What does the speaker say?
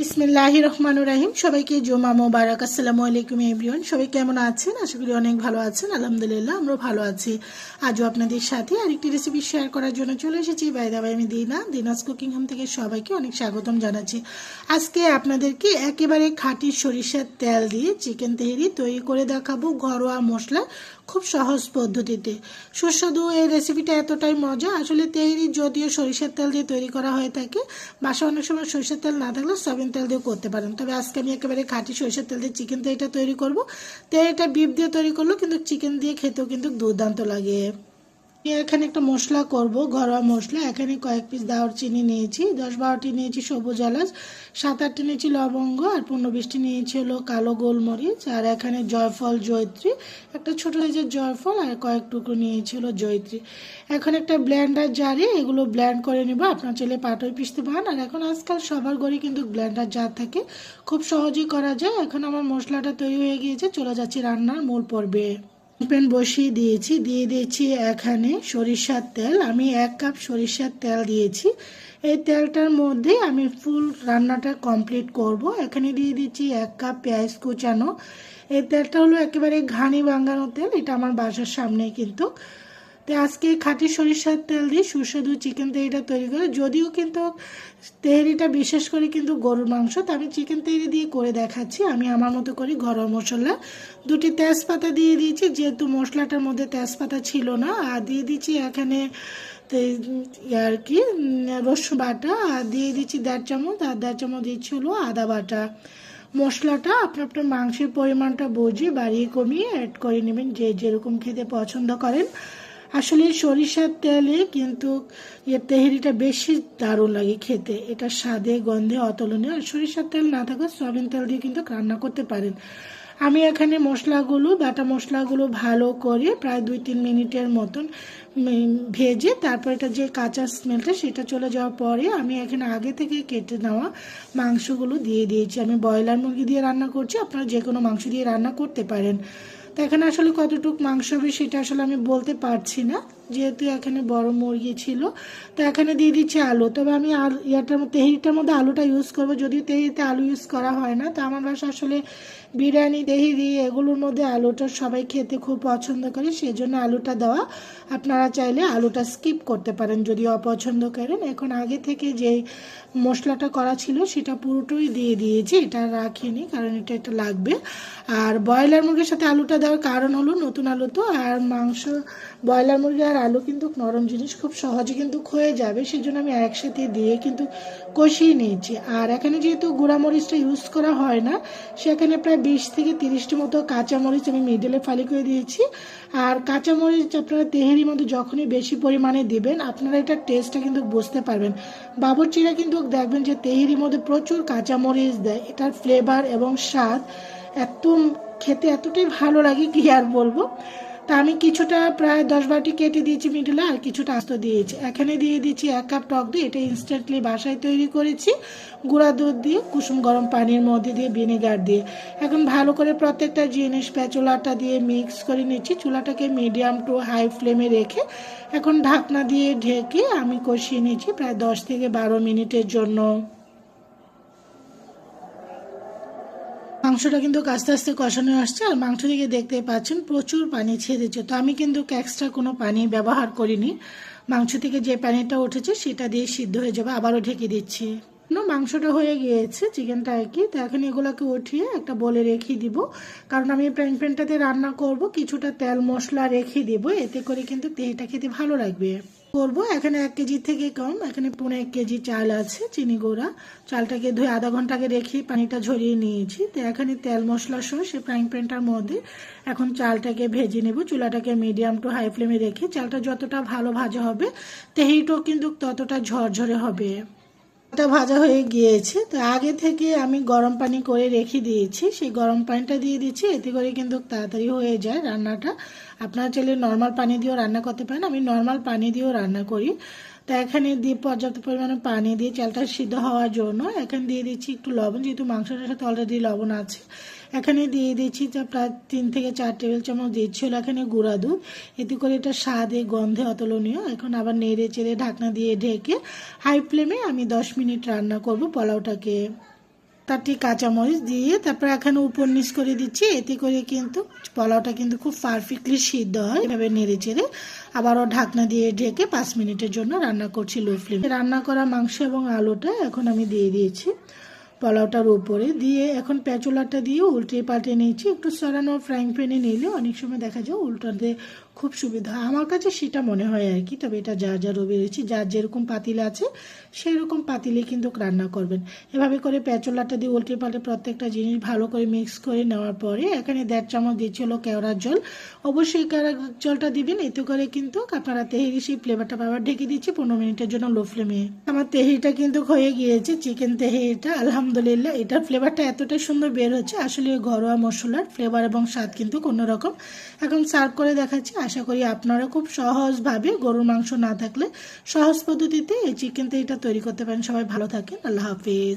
বিসমিল্লাহ রহমান রাহিম। সবাইকে জমা মোবারক। আসসালামু আলাইকুম এভরিওয়ান সবাই কেমন আছেন? আশা করি অনেক ভালো আছেন। আলহামদুলিল্লাহ আমরা ভালো আছি। আজও আপনাদের সাথে আরেকটি রেসিপি শেয়ার করার জন্য চলে এসেছি। বাই দাবাই আমি দিনা, দিনাজ কুকিং হোম থেকে সবাইকে অনেক স্বাগতম জানাচ্ছি। আজকে আপনাদেরকে একেবারে খাঁটি সরিষার তেল দিয়ে চিকেন তেহরি তৈরি করে দেখাবো। ঘরোয়া মশলা খুব সহজ পদ্ধতিতে। সুস্বাদু এই রেসিপিটা এতটাই মজা। আসলে তেহরি যদিও সরিষার তেল দিয়ে তৈরি করা হয়ে থাকে, বাসা অনেক সময় সরিষার তেল না থাকলে সয়াবিন তেল দিয়েও করতে পারেন। তবে আজকে আমি একেবারে খাঁটি সরিষার তেল দিয়ে চিকেন তেহরিটা তৈরি করব। তেহরিটা বিপ দিয়ে তৈরি করল কিন্তু চিকেন দিয়ে খেতেও কিন্তু দুর্দান্ত লাগে। এখানে একটা মশলা করব, ঘরোয়া মশলা। এখানে কয়েক পিস দারচিনি নিয়েছি, দশ বারোটি নিয়েছি সবুজ এলাচ, সাত আটটি নিয়েছি লবঙ্গ আর পনেরো বিশটি নিয়েছি হলো কালো গোলমরিচ। আর এখানে জয়ফল, জয়ত্রী, একটা ছোট সাইজের জয়ফল আর কয়েক টুকরো নিয়েছি হলো জয়ত্রী। এখন একটা ব্ল্যান্ডার জারে, এগুলো ব্ল্যান্ড করে নেব। আপনার ছেলে পাটই পিসতে পারেন। আর এখন আজকাল সবার ঘরে কিন্তু ব্ল্যান্ডার জার থাকে। খুব সহজেই করা যায়। এখন আমার মশলাটা তৈরি হয়ে গিয়েছে। চলে যাচ্ছি রান্নার মূল পর্বে। প্যান বসিয়ে দিয়েছি। দিয়ে দিয়েছি এখানে সরিষার তেল। আমি এক কাপ সরিষার তেল দিয়েছি। এই তেলটার মধ্যে আমি ফুল রান্নাটা কমপ্লিট করব। এখানে দিয়ে দিচ্ছি এক কাপ পেঁয়াজ কুচানো। এই তেলটা হলো একেবারে ঘানি বাঙ্গানো তেল। এটা আমার বাসার সামনে কিন্তু তো আজকে খাঁটি সরিষার তেল দিয়ে সুস্বাদু চিকেন তেহরিটা তৈরি করে, যদিও কিন্তু তেহরিটা বিশেষ করে কিন্তু গরুর মাংস, তো আমি চিকেন তেহরি দিয়ে করে দেখাচ্ছি। আমি আমার মতো করি গরম মশলা দুটি তেজপাতা দিয়ে দিয়েছি, যেহেতু মশলাটার মধ্যে তেজপাতা ছিল না, আর দিয়ে দিচ্ছি এখানে আর কি, রসুন বাটা, আর দিয়ে দিচ্ছি দেড় চামচ, আর দেড় চামচ দিচ্ছি হলো আদা বাটা। মশলাটা আপনার আপনার মাংসের পরিমাণটা বুঝে বাড়িয়ে কমিয়ে অ্যাড করে নেবেন, যে যেরকম খেতে পছন্দ করেন। আসলে সরিষার তেলে কিন্তু এর তেহেরিটা বেশি দারুণ লাগে খেতে। এটা স্বাদে, গন্ধে অতুলনীয়। আর সরিষার তেল না থাকা সয়াবিন তেল দিয়ে কিন্তু রান্না করতে পারেন। আমি এখানে মশলাগুলো, বাটা মশলাগুলো ভালো করে প্রায় দুই তিন মিনিটের মতন ভেজে তারপর এটা যে কাঁচা স্মেলটা সেটা চলে যাওয়ার পরে আমি এখানে আগে থেকে কেটে নেওয়া মাংসগুলো দিয়ে দিয়েছি। আমি ব্রয়লার মুরগি দিয়ে রান্না করছি। আপনারা যে কোনো মাংস দিয়ে রান্না করতে পারেন। তো এখানে আসলে কতটুকু মাংস হবে সেটা আসলে আমি বলতে পারছি না। যেহেতু এখানে বড় মুরগি ছিল, তো এখানে দিয়ে দিচ্ছি আলু। তবে আমি আলু ইয়াটার তেহিটার মধ্যে আলুটা ইউজ করব। যদিও তেহিতে আলু ইউজ করা হয় না, তো আমার বাসা আসলে বিরিয়ানি তেহিরি এগুলোর মধ্যে আলুটা সবাই খেতে খুব পছন্দ করে সেই জন্য আলুটা দেওয়া। আপনারা চাইলে আলুটা স্কিপ করতে পারেন যদি অপছন্দ করেন। এখন আগে থেকে যেই মশলাটা করা ছিল, সেটা পুরোটাই দিয়ে দিয়েছি। এটা রাখিনি, কারণ এটা এটা লাগবে। আর ব্রয়লার মুরগির সাথে আলুটা দেওয়ার কারণ হলো নতুন আলু তো, আর মাংস, ব্রয়লার মুরগি আর আলু কিন্তু নরম জিনিস খুব সহজে কিন্তু ক্ষয়ে যাবে সেই জন্য আমি একসাথে দিয়ে কিন্তু কষিয়ে নিয়েছি। আর এখানে যেহেতু গুঁড়ামরিচটা ইউজ করা হয় না, সেখানে প্রায় বিশ থেকে তিরিশটি মতো কাঁচামরিচ আমি মিডলে ফালি করে দিয়েছি। আর কাঁচামরিচ আপনারা তেহেরির মধ্যে যখনই বেশি পরিমাণে দিবেন, আপনারা এটার টেস্টটা কিন্তু বুঝতে পারবেন। বাবরচিরা কিন্তু দেখবেন যে তেহেরির মধ্যে প্রচুর কাঁচামরিচ দেয়, এটার ফ্লেভার এবং স্বাদ এত খেতে এতটাই ভালো লাগে কি আর বলব। তা আমি কিছুটা প্রায় দশ বাটি কেটে দিয়েছি মিডলে, আর কিছুটা আস্ত দিয়েছি। এখানে দিয়ে দিচ্ছি এক কাপ টক দিয়ে এটা ইনস্ট্যান্টলি বাসায় তৈরি করেছি। গুঁড়া দুধ দিয়ে, কুসুম গরম পানির মধ্যে দিয়ে ভিনেগার দিয়ে। এখন ভালো করে প্রত্যেকটা জিনিস প্যাচোলাটা দিয়ে মিক্স করে নিচ্ছি। চুলাটাকে মিডিয়াম টু হাই ফ্লেমে রেখে এখন ঢাকনা দিয়ে ঢেকে আমি কষিয়ে নিচ্ছি প্রায় দশ থেকে বারো মিনিটের জন্য। মাংসটা কিন্তু আস্তে আস্তে কষানো আসছে, আর মাংস থেকে দেখতে পাচ্ছেন প্রচুর পানি ছেড়েছে তো আমি কিন্তু এক্সট্রা কোনো পানি ব্যবহার করিনি। মাংস থেকে যে পানিটা উঠেছে সেটা দিয়ে সিদ্ধ হয়ে যাবে, আবারও ঢেকে দিচ্ছি। মাংসটা হয়ে গিয়েছে চিকেনটা আর কি। তো এখন এগুলোকে উঠিয়ে একটা বলে রেখে দিব। কারণ আমি প্যান প্যানটাতে রান্না করব, কিছুটা তেল মশলা রেখে দিব। এতে করে কিন্তু তেলটা খেতে ভালো লাগবে। করব এখানে এক কেজি থেকে কম, এখানে পনেরো এক কেজি চাল আছে, চিনি গুঁড়া। চালটাকে ধুয়ে আধা ঘন্টাকে রেখে পানিটা ঝরিয়ে নিয়েছি। তো এখানে তেল মশলা সহ সে ফ্রাইং প্যানটার মধ্যে এখন চালটাকে ভেজে নেব। চুলাটাকে মিডিয়াম টু হাই ফ্লেমে রেখে চালটা যতটা ভালো ভাজা হবে, তেহিটাও কিন্তু ততটা ঝরঝরে হবে। এটা ভাজা হয়ে গিয়েছে, তো আগে থেকে আমি গরম পানি করে রেখে দিয়েছি। সেই গরম পানিটা দিয়ে দিচ্ছি, এতে করে কিন্তু তাড়াতাড়ি হয়ে যায় রান্নাটা। আপনারা চাইলে নর্মাল পানি দিয়েও রান্না করতে পারেন, আমি নর্মাল পানি দিয়েও রান্না করি। তো এখানে দিয়ে পর্যাপ্ত পরিমাণে পানি দিয়ে চালটা সিদ্ধ হওয়ার জন্য এখানে দিয়ে দিচ্ছি একটু লবণ, যেহেতু মাংসটার সাথে অলরেডি লবণ আছে। এখানে দিয়ে দিচ্ছি যা প্রায় তিন থেকে চার টেবিল চামচ দিচ্ছিল এখানে গুঁড়া দুধ। এতে করে এটা স্বাদে, গন্ধে অতুলনীয়। এখন আবার নেড়ে চেড়ে ঢাকনা দিয়ে ঢেকে হাই ফ্লেমে আমি দশ মিনিট রান্না করব পোলাওটাকে। তারটি কাঁচামরিচ দিয়ে তারপর এখানে উপর নিচ করে দিচ্ছি। এতে করে কিন্তু পোলাওটা কিন্তু খুব পারফেক্টলি সিদ্ধ হয়। এভাবে নেড়ে চেড়ে আবারও ঢাকনা দিয়ে ঢেকে পাঁচ মিনিটের জন্য রান্না করছি লো ফ্লেম রান্না করা মাংস এবং আলুটা এখন আমি দিয়ে দিয়েছি পোলাওটার উপরে। দিয়ে এখন পেঁচুলাটা দিয়ে উল্টে পাল্টে নিয়েছি। একটু সরানো ফ্রাইং প্যানে নিলে অনেক সময় দেখা যায় উল্টাতে খুব সুবিধা। আমার কাছে সেটা মনে হয় আর কি, তবে এটা যা যার যার রয়েছে যার যেরকম পাতিল আছে সেই রকম পাতিলে কিন্তু রান্না করবেন। এভাবে করে পেঁচুলাটা দিয়ে উল্টে পাল্টে প্রত্যেকটা জিনিস ভালো করে মিক্স করে নেওয়ার পরে এখানে দেড় চামচ দিচ্ছি হলো কেওড়ার জল। অবশ্যই কেওড়ার জলটা দিবেন, এতে করে কিন্তু আপনারা তেহেরি সেই ফ্লেভারটা পাবার ঢেকে দিচ্ছি পনেরো মিনিটের জন্য লো ফ্লেমে আমার তেহেরিটা কিন্তু হয়ে গিয়েছে চিকেন তেহেরিটা, আলহামদুলিল্লাহ। এটার ফ্লেভারটা এতটাই সুন্দর বের হচ্ছে, আসলে ঘরোয়া মশলার ফ্লেভার এবং স্বাদ কিন্তু অন্যরকম। এখন সার্ভ করে দেখাচ্ছি আশা করি আপনারা খুব সহজভাবে গরুর মাংস না থাকলে সহজ পদ্ধতিতে এই চিকেন তৈরি করতে পারেন। সবাই ভালো থাকেন। আল্লাহ হাফিজ।